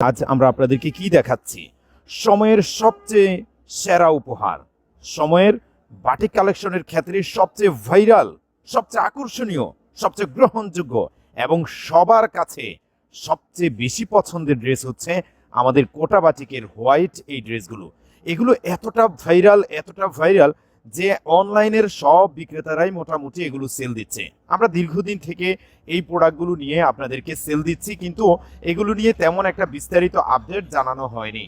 আজ আমরা আপনাদেরকে কি দেখাচ্ছি? সময়ের সবচেয়ে সেরা উপহার। সময়ের বাটিক কালেকশনের ক্ষেত্রে সবচেয়ে ভাইরাল, সবচেয়ে আকর্ষণীয়, সবচেয়ে গ্রহণযোগ্য এবং সবার কাছে সবচেয়ে বেশি পছন্দের ড্রেস হচ্ছে আমাদের কোটা বাটিকের হোয়াইট এই ড্রেসগুলো। এগুলো এতটা ভাইরাল এতটা ভাইরাল যে অনলাইনের সব বিক্রেতারাই মোটামুটি এগুলো সেল দিচ্ছে। আমরা দীর্ঘদিন থেকে এই প্রোডাক্টগুলো নিয়ে আপনাদেরকে সেল দিচ্ছি, কিন্তু এগুলো নিয়ে তেমন একটা বিস্তারিত আপডেট জানানো হয়নি।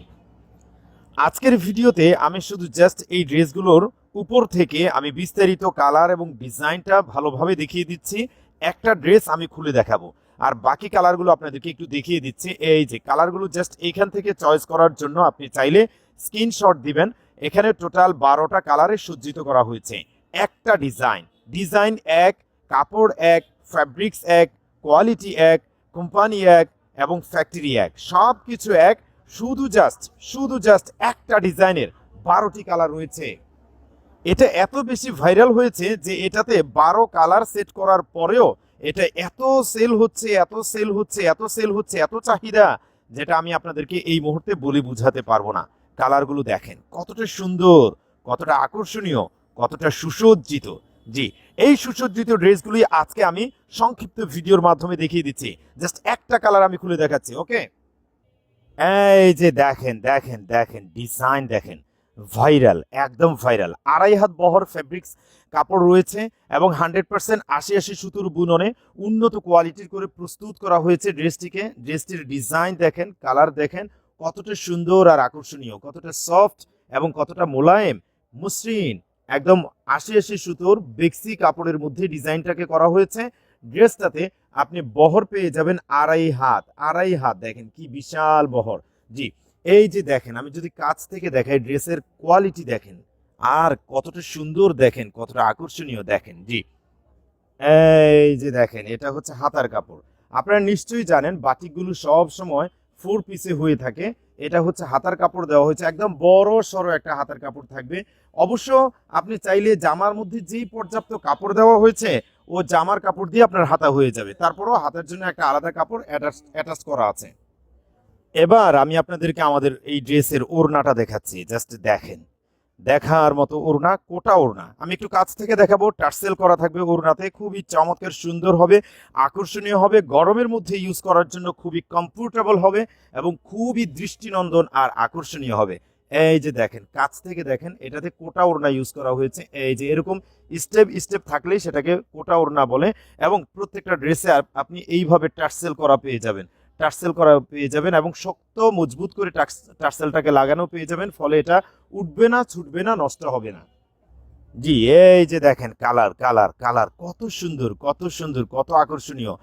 আজকের ভিডিওতে আমি শুধু জাস্ট এই ড্রেসগুলোর উপর থেকে আমি বিস্তারিত কালার এবং ডিজাইনটা ভালোভাবে দেখিয়ে দিচ্ছি। একটা ড্রেস আমি খুলে দেখাবো। আর বাকি কালারগুলো আপনাদেরকে একটু দেখিয়ে দিচ্ছি। এই যে কালারগুলো জাস্ট এইখান থেকে চয়েস করার জন্য আপনি চাইলে স্ক্রিনশট দিবেন। এখানে টোটাল বারোটা কালারে সজ্জিত করা হয়েছে। একটা ডিজাইন ডিজাইন এক, কাপড় এক, ফ্যাব্রিক্স এক, কোয়ালিটি এক, কোম্পানি এক এবং ফ্যাক্টরি এক। সব কিছু এক, শুধু জাস্ট শুধু জাস্ট একটা ডিজাইনের বারোটি কালার রয়েছে। এটা এত বেশি ভাইরাল হয়েছে যে এটাতে বারো কালার সেট করার পরেও এটা এত সেল হচ্ছে, এত সেল হচ্ছে, এত সেল হচ্ছে, এত চাহিদা, যেটা আমি আপনাদেরকে এই মুহূর্তে বলে বুঝাতে পারব না। কালারগুলো দেখেন। কতটা সুন্দর, কতটা আকর্ষণীয়, কতটা সুসজ্জিত। জি, এই সুসজ্জিত ড্রেসগুলি আজকে আমি সংক্ষিপ্ত ভিডিওর মাধ্যমে দেখিয়ে দিচ্ছি। জাস্ট একটা কালার আমি খুলে দেখাচ্ছি, ওকে? এই যে দেখেন দেখেন দেখেন, ডিজাইন দেখেন। ভাইরাল, একদম ভাইরাল। আড়াই হাত বহর ফেব্রিক্স কাপড় রয়েছে এবং হান্ড্রেড পার্সেন্ট আশি আশি সুতোর বুননে উন্নত কোয়ালিটির করে প্রস্তুত করা হয়েছে ড্রেসটিকে। ড্রেসটির ডিজাইন দেখেন, কালার দেখেন কতটা সুন্দর আর আকর্ষণীয়, কতটা সফট এবং কতটা মোলায়েম। মসৃণ, একদম আশি আশি সুতোর বেক্সি কাপড়ের মধ্যে ডিজাইনটাকে করা হয়েছে। ড্রেসটাতে আপনি বহর পেয়ে যাবেন আড়াই হাত আড়াই হাত, দেখেন কি বিশাল বহর। জি, এই যে দেখেন, আমি যদি কাছ থেকে দেখাই ড্রেসের কোয়ালিটি দেখেন, আর কতটা সুন্দর দেখেন, কতটা আকর্ষণীয় দেখেন, জি। এই যে দেখেন, এটা হচ্ছে হাতার কাপড়। আপনারা নিশ্চয়ই জানেন, বাটিকগুলো সব সময় ফোর পিসে হয়ে থাকে। এটা হচ্ছে হাতার কাপড় দেওয়া হয়েছে। একদম বড় সড়ো একটা হাতার কাপড় থাকবে। অবশ্য আপনি চাইলে জামার মধ্যে যেই পর্যাপ্ত কাপড় দেওয়া হয়েছে, ও জামার কাপড় দিয়ে আপনার হাতা হয়ে যাবে। তারপরও হাতের জন্য একটা আলাদা কাপড় অ্যাটাচ করা আছে। এবার আমি আপনাদেরকে আমাদের এই ড্রেসের ওড়নাটা দেখাচ্ছি। জাস্ট দেখেন। দেখার মতো ওড়না, কোটা ওড়না। আমি একটু কাছ থেকে দেখাবো টার্সেল করা থাকবে ওড়নাতে, খুবই চমৎকার, সুন্দর হবে, আকর্ষণীয় হবে, গরমের মধ্যে ইউজ করার জন্য খুবই কমফোর্টেবল হবে এবং খুবই দৃষ্টিনন্দন আর আকর্ষণীয় হবে। এই যে দেখেন, কাছ থেকে দেখেন, এটাতে কোটা ওড়না ইউজ করা হয়েছে। এই যে এরকম স্টেপ স্টেপ থাকলেই সেটাকে কোটা ওড়না বলে এবং প্রত্যেকটা ড্রেসে আপনি এইভাবে টার্সেল করা পেয়ে যাবেন। টার্সেল করা পেয়ে যাবেন এবং শক্ত, মজবুত করে টার্সেলটাকে লাগানো পেয়ে যাবেন, ফলে এটা উঠবে না, ছুটবে না, নষ্ট হবে না। জি, এই যে দেখেন, কালার কালার কালার, কত সুন্দর কত সুন্দর, কত আকর্ষণীয়।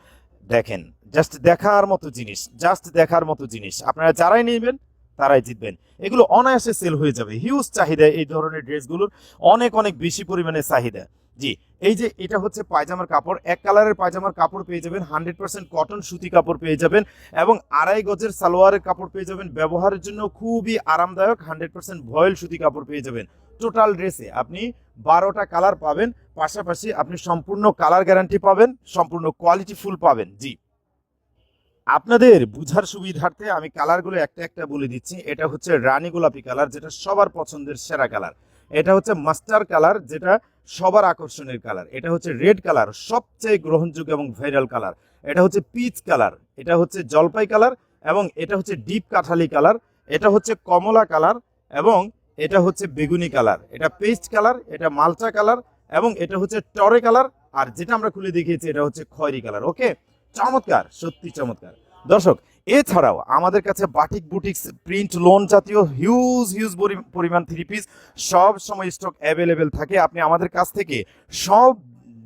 দেখেন জাস্ট দেখার মতো জিনিস জাস্ট দেখার মতো জিনিস। আপনারা যারাই নেবেন, তারাই জিতবেন। এগুলো অনায়াসে সেল হয়ে যাবে। হিউজ চাহিদা এই ধরনের ড্রেসগুলোর অনেক অনেক বেশি পরিমাণে চাহিদা। জি। এই যে এটা হচ্ছে পায়জামার কাপড়, এক কালারের পায়জামার কাপড় পেয়ে যাবেন হান্ড্রেড পার্সেন্ট কটন সুতি কাপড় পেয়ে যাবেন এবং আড়াই গজের সালোয়ারের কাপড় পেয়ে যাবেন। ব্যবহারের জন্য খুবই আরামদায়ক হান্ড্রেড পার্সেন্ট ভয়েল সুতি কাপড় পেয়ে যাবেন। টোটাল ড্রেসে আপনি বারোটা কালার পাবেন, পাশাপাশি আপনি সম্পূর্ণ কালার গ্যারান্টি পাবেন, সম্পূর্ণ কোয়ালিটি ফুল পাবেন। জি। আপনাদের বুঝার সুবিধার্থে আমি কালারগুলো একটা একটা বলে দিচ্ছি। এটা হচ্ছে রানী গোলাপি কালার, যেটা সবার পছন্দের সেরা কালার। এটা হচ্ছে মাস্টার কালার, যেটা সবার আকর্ষণের কালার এটা হচ্ছে রেড কালার সবচেয়ে গ্রহণযোগ্য এবং ভাইরাল কালার এটা হচ্ছে পিচ কালার এটা হচ্ছে জলপাই কালার এবং এটা হচ্ছে ডিপ কাঠালি কালার এটা হচ্ছে কমলা কালার এবং এটা হচ্ছে বেগুনি কালার এটা পেস্ট কালার এটা মালচা কালার এবং এটা হচ্ছে টরে কালার আর যেটা আমরা খুলে দেখিয়েছি, এটা হচ্ছে খয়েরি কালার ওকে চমৎকার, সত্যি চমৎকার। দর্শক, এছাড়াও আমাদের কাছে বাটিক বুটিক্স, প্রিন্ট লোন জাতীয় হিউজ হিউজ পরিমাণ থ্রি পিস সব সময় স্টক অ্যাভেলেবেল থাকে। আপনি আমাদের কাছ থেকে সব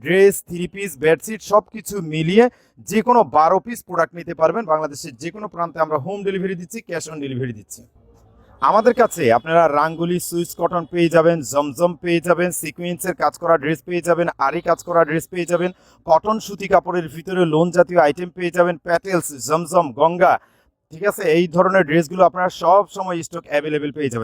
ড্রেস থ্রি পিস বেডশিট সব কিছু মিলিয়ে যে কোনো বারো পিস প্রোডাক্ট নিতে পারবেন। বাংলাদেশের যে কোনো প্রান্তে আমরা হোম ডেলিভারি দিচ্ছি ক্যাশ অন ডেলিভারি দিচ্ছি। আমাদের কাছে আপনারা রাঙ্গুলি সুইচ কটন পেয়ে যাবেন, জমজম পেয়ে যাবেন, সিকুয়েন্সের কাজ করা ড্রেস পেয়ে যাবেন আরি কাজ করা ড্রেস পেয়ে যাবেন, কটন সুতি কাপড়ের ভিতরে লোন জাতীয় আইটেম পেয়ে যাবেন প্যাটেলস জমজম, গঙ্গা, ঠিক আছে? এই ধরনের ড্রেসগুলো আপনারা সব সময় স্টক অ্যাভেলেবেল পেয়ে যাবেন।